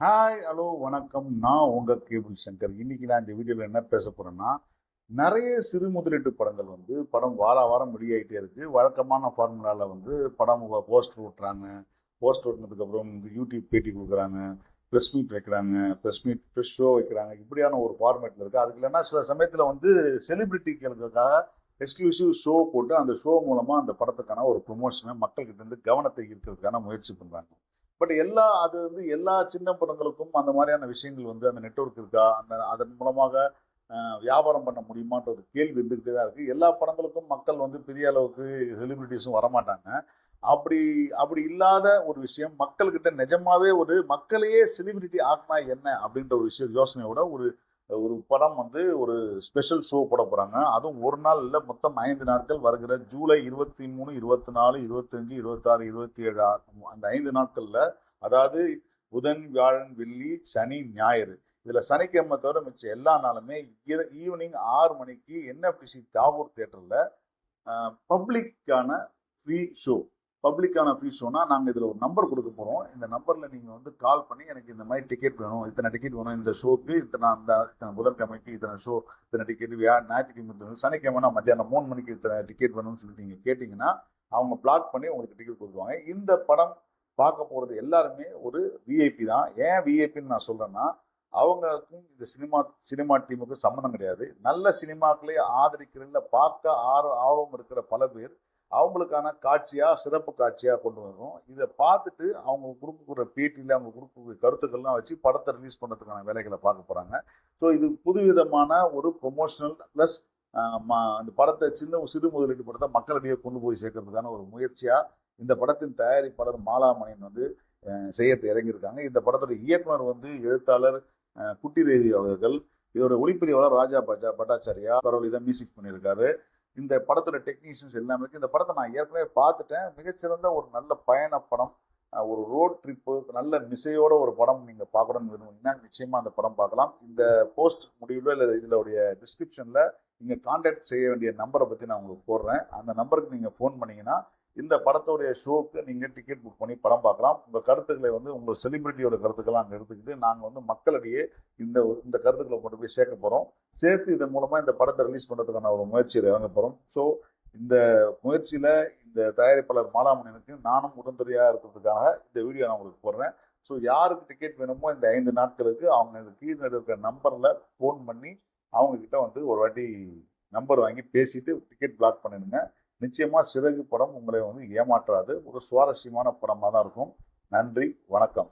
Hi hello வணக்கம். நான் உங்கள் கேபிள் சங்கர். இன்னைக்கு நான் இந்த வீடியோவில் என்ன பேச போகிறேன்னா நிறைய சிறு முதலீட்டு படங்கள் வந்து படம் வார வாரம் வெளியாகிட்டே இருக்குது வழக்கமான ஃபார்முலாவில் வந்து படம் போஸ்டர் ஓட்டுறாங்க. போஸ்டர் ஓட்டினதுக்கப்புறம் வந்து யூடியூப் பேட்டி கொடுக்குறாங்க. ப்ரெஸ் மீட் வைக்கிறாங்க. ப்ரெஸ் மீட் ப்ரெஸ் ஷோ வைக்கிறாங்க. இப்படியான ஒரு ஃபார்மேட்டில் இருக்குது அதுக்கு இல்லைன்னா சில சமயத்தில் வந்து செலிபிரிட்டிகளுக்காக எக்ஸ்க்ளூசிவ் ஷோ போட்டு அந்த ஷோ மூலமாக அந்த படத்துக்கான ஒரு ப்ரொமோஷனை மக்கள்கிட்ட இருந்து கவனத்தை ஈர்க்கிறதுக்கான முயற்சி பண்ணுறாங்க பட் எல்லா அது வந்து எல்லா சின்ன படங்களுக்கும் அந்த மாதிரியான விஷயங்கள் வந்து அந்த நெட்வொர்க் இருக்கா? அந்த அதன் மூலமாக வியாபாரம் பண்ண முடியுமான்ற ஒரு கேள்வி இருந்துக்கிட்டே தான் இருக்குது எல்லா படங்களுக்கும் மக்கள் வந்து பெரிய அளவுக்கு செலிபிரிட்டிஸும் வரமாட்டாங்க. அப்படி அப்படி இல்லாத ஒரு விஷயம் மக்கள்கிட்ட நிஜமாவே ஒரு மக்களையே செலிபிரிட்டி ஆக்கினா என்ன அப்படின்ற ஒரு விஷயம் யோசனையோட ஒரு ஒரு படம் வந்து ஒரு ஸ்பெஷல் ஷோ போட போகிறாங்க அதுவும் ஒரு நாள் இல்லை மொத்தம் ஐந்து நாட்கள் வருகிற ஜூலை இருபத்தி மூணு இருபத்தி நாலு இருபத்தஞ்சு இருபத்தாறு இருபத்தி ஏழு அந்த ஐந்து நாட்களில் அதாவது புதன் வியாழன் வெள்ளி சனி ஞாயிறு. இதில் சனிக்கிழமை தவிர மிச்சம் எல்லா நாளுமே ஈவினிங் ஆறு மணிக்கு என்எஃப்டிசி தாவூர் தேட்டரில் பப்ளிக்கான ஃப்ரீ ஷோ பப்ளிக்கான ஃபீஸ் சொன்னால் நாங்கள் இதில் ஒரு நம்பர் கொடுக்க போகிறோம் இந்த நம்பரில் நீங்கள் வந்து கால் பண்ணி எனக்கு இந்த மாதிரி டிக்கெட் வேணும் இத்தனை டிக்கெட் வேணும் இந்த ஷோக்கு இத்தனை அந்த இத்தனை புதன்கிழமைக்கு இத்தனை ஷோ இத்தனை டிக்கெட் வியா ஞாயிற்றுக்கிழமை வேணும் சனிக்கிழமைனா மத்தியானம் மூணு மணிக்கு இத்தனை டிக்கெட் வேணும்னு சொல்லிட்டு நீங்கள் கேட்டிங்கன்னா அவங்க பிளாக் பண்ணி உங்களுக்கு டிக்கெட் கொடுத்துருவாங்க. இந்த படம் பார்க்க போகிறது எல்லாருமே ஒரு விஐபி தான். ஏன் விஐபின்னு நான் சொல்கிறேன்னா அவங்களுக்கும் இந்த சினிமா சினிமா டீமுக்கும் சம்மந்தம் கிடையாது. நல்ல சினிமாக்களே ஆதரிக்கிறதுல பார்க்க ஆர்வம் ஆர்வம் இருக்கிற பல பேர் அவங்களுக்கான காட்சியாக சிறப்பு காட்சியாக கொண்டு வரும் இதை பார்த்துட்டு அவங்க கொடுக்குற பேட்டியில் அவங்க கொடுக்குற கருத்துக்கள்லாம் வச்சு படத்தை ரிலீஸ் பண்ணுறதுக்கான வேலைகளை பார்க்க போகிறாங்க ஸோ இது புதுவிதமான ஒரு ப்ரொமோஷனல் ப்ளஸ் அந்த படத்தை சின்ன சிறு முதலீட்டு படத்தை மக்களிடையே கொண்டு போய் சேர்க்கறதுக்கான ஒரு முயற்சியாக இந்த படத்தின் தயாரிப்பாளர் மாலாமணியன் வந்து செய்ய இறங்கியிருக்காங்க. இந்த படத்தோட இயக்குனர் வந்து எழுத்தாளர் குட்டி ரேதி அவர்கள் இதோட ஒளிப்பதிவாளர் ராஜா பட்டா பட்டாச்சாரியா பரவாயில்ல மியூசிக் பண்ணியிருக்காரு. இந்த படத்தோட டெக்னீஷியன்ஸ் எல்லாமே இருக்குது இந்த படத்தை நான் ஏற்கனவே பார்த்துட்டேன். மிகச்சிறந்த ஒரு நல்ல பயண படம். ஒரு ரோட் ட்ரிப்பு நல்ல மிசையோட ஒரு படம் நீங்கள் பார்க்கணும்னு விரும்புனீங்கன்னா நிச்சயமாக அந்த படம் பார்க்கலாம். இந்த போஸ்ட் முடிவில் இல்லை இதோடைய டிஸ்கிரிப்ஷனில் நீங்கள் காண்டாக்ட் செய்ய வேண்டிய நம்பரை பற்றி நான் உங்களுக்கு போடுறேன். அந்த நம்பருக்கு நீங்கள் ஃபோன் பண்ணிங்கன்னா இந்த படத்தோடைய ஷோவுக்கு நீங்கள் டிக்கெட் புக் பண்ணி படம் பார்க்கலாம். உங்கள் கருத்துக்களை வந்து உங்கள் செலிபிரிட்டியோட கருத்துக்களை அங்கே எடுத்துக்கிட்டு நாங்கள் வந்து மக்களிடையே இந்த இந்த கருத்துக்களை கொண்டு போய் சேர்க்க போகிறோம் சேர்த்து இதன் மூலமாக இந்த படத்தை ரிலீஸ் பண்ணுறதுக்கான ஒரு முயற்சியில் இறங்க போகிறோம் ஸோ இந்த முயற்சியில் இந்த தயாரிப்பாளர் மாலாமணியனுக்கு நானும் உடன்துறையாக இருக்கிறதுக்காக இந்த வீடியோ நான் உங்களுக்கு போடுறேன். ஸோ யாருக்கு டிக்கெட் வேணுமோ இந்த ஐந்து நாட்களுக்கு அவங்க இந்த கீழே இருக்கிற நம்பரில் ஃபோன் பண்ணி அவங்கக்கிட்ட வந்து ஒரு வாட்டி நம்பர் வாங்கி பேசிட்டு டிக்கெட் பிளாக் பண்ணிடுங்க. நிச்சயமா சிறகு படம் உங்களை வந்து ஏமாற்றாது. ஒரு சுவாரஸ்யமான படமாக தான் இருக்கும். நன்றி வணக்கம்.